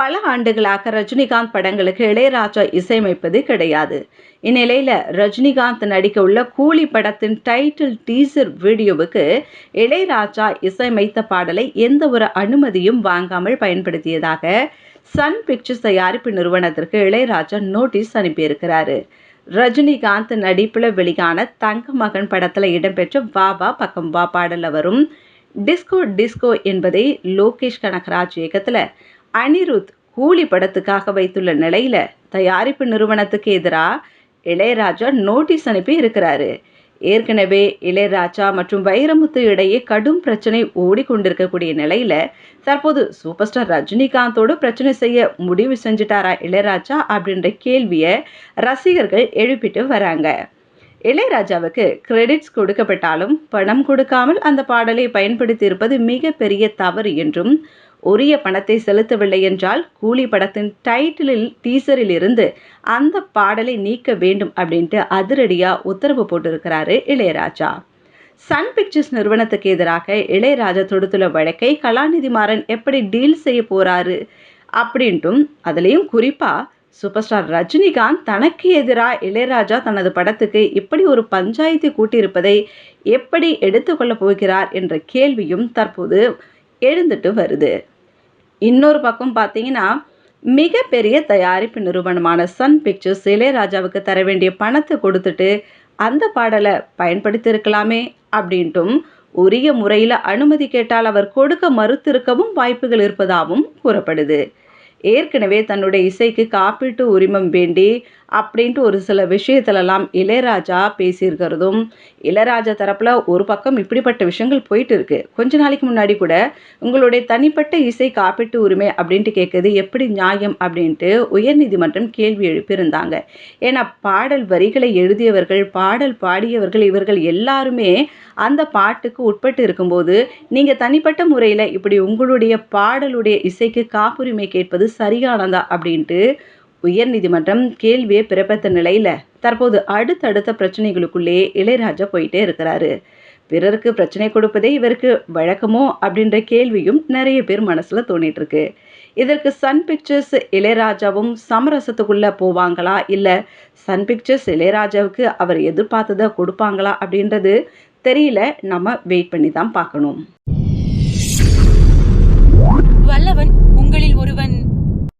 பல ஆண்டுகளாக ரஜினிகாந்த் படங்களுக்கு இளையராஜா இசையமைப்பது கிடையாது. இந்நிலையில் ரஜினிகாந்த் நடிக்க உள்ள கூலி படத்தின் டைட்டில் டீசர் வீடியோவுக்கு இளையராஜா இசையமைத்த பாடலை எந்த ஒரு அனுமதியும் வாங்காமல் பயன்படுத்தியதாக சன் பிக்சர்ஸ் தயாரிப்பு நிறுவனத்திற்கு இளையராஜா நோட்டீஸ் அனுப்பியிருக்கிறாரு. ரஜினிகாந்த் நடிப்பில் வெளியான தங்க மகன் படத்தில் இடம்பெற்ற வா வா பக்கம் வா பாடலில் வரும் டிஸ்கோ டிஸ்கோ என்பதை லோகேஷ் கனகராஜ் இயக்கத்தில் அனிருத் கூலி படத்துக்காக வைத்துள்ள நிலையில தயாரிப்பு நிறுவனத்துக்கு எதிராக இளையராஜா நோட்டீஸ் அனுப்பி இருக்கிறாரு. ஏற்கனவே இளையராஜா மற்றும் வைரமுத்து இடையே கடும் பிரச்சனை ஓடிக்கொண்டிருக்கக்கூடிய நிலையில தற்போது சூப்பர் ஸ்டார் ரஜினிகாந்தோடு பிரச்சனை செய்ய முடிவு செஞ்சுட்டாரா இளையராஜா அப்படின்ற கேள்வியை ரசிகர்கள் எழுப்பிட்டு வராங்க. இளையராஜாவுக்கு கிரெடிட்ஸ் கொடுக்கப்பட்டாலும் பணம் கொடுக்காமல் அந்த பாடலை பயன்படுத்தி இருப்பது மிகப்பெரிய தவறு என்றும் உரிய பணத்தை செலுத்தவில்லை என்றால் கூலி படத்தின் டைட்டிலில் டீசரில் இருந்து அந்த பாடலை நீக்க வேண்டும் அப்படின்ட்டு அதிரடியாக உத்தரவு போட்டிருக்கிறாரு இளையராஜா. சன் பிக்சர்ஸ் நிறுவனத்துக்கு எதிராக இளையராஜா தொடுத்துள்ள வழக்கை கலாநிதி மாறன் எப்படி டீல் செய்ய போறாரு அப்படின்ட்டும் அதுலேயும் குறிப்பாக சூப்பர் ஸ்டார் ரஜினிகாந்த் தனக்கு எதிராக இளையராஜா தனது படத்துக்கு இப்படி ஒரு பஞ்சாயத்து கூட்டியிருப்பதை எப்படி எடுத்துக்கொள்ளப் போகிறார் என்ற கேள்வியும் தற்போது எழுந்துட்டு வருது. இன்னொரு பக்கம் பார்த்தீங்கன்னா மிகப்பெரிய தயாரிப்பு நிறுவனமான சன் பிக்சர்ஸ் இளையராஜாவுக்கு தர வேண்டிய பணத்தை கொடுத்துட்டு அந்த பாடலை பயன்படுத்தியிருக்கலாமே அப்படின்ட்டும் உரிய முறையில் அனுமதி கேட்டால் அவர் கொடுக்க மறுத்திருக்கவும் வாய்ப்புகள் இருப்பதாகவும் கூறப்படுது. ஏற்கனவே தன்னுடைய இசைக்கு காப்பீட்டு உரிமம் வேண்டி அப்படின்ட்டு ஒரு சில விஷயத்துலலாம் இளையராஜா பேசியிருக்கிறதும் இளையராஜா தரப்பில் ஒரு பக்கம் இப்படிப்பட்ட விஷயங்கள் போயிட்டு இருக்கு கொஞ்ச நாளைக்கு முன்னாடி கூட உங்களுடைய தனிப்பட்ட இசை காப்பீட்டு உரிமை அப்படின்ட்டு கேட்குறது எப்படி நியாயம் அப்படின்ட்டு உயர்நீதிமன்றம் கேள்வி எழுப்பியிருந்தாங்க. ஏன்னா பாடல் வரிகளை எழுதியவர்கள் பாடல் பாடியவர்கள் இவர்கள் எல்லாருமே அந்த பாட்டுக்கு உட்பட்டு இருக்கும்போது நீங்கள் தனிப்பட்ட முறையில் இப்படி உங்களுடைய பாடலுடைய இசைக்கு காப்புரிமை கேட்பது சரியானதா அப்படின்ட்டு உயர்நீதிமன்றம் கேள்வியை பிறப்பித்த நிலையில் தற்போது அடுத்தடுத்த பிரச்சனைகளுக்குள்ளே இளையராஜா போயிட்டே இருக்கிறாரு. பிறருக்கு பிரச்சனை கொடுப்பதே இவருக்கு வழக்கமோ அப்படின்ற கேள்வியும் நிறைய பேர் மனசில் தோணிட்டு இருக்கு இதற்கு சன் பிக்சர்ஸ் இளையராஜாவும் சமரசத்துக்குள்ளே போவாங்களா? இல்லை சன் பிக்சர்ஸ் இளையராஜாவுக்கு அவர் எதிர்பார்த்ததை கொடுப்பாங்களா? அப்படின்றது தெரியல. நம்ம வெயிட் பண்ணி தான் பார்க்கணும். வல்லவன் உங்களில் ஒருவன்.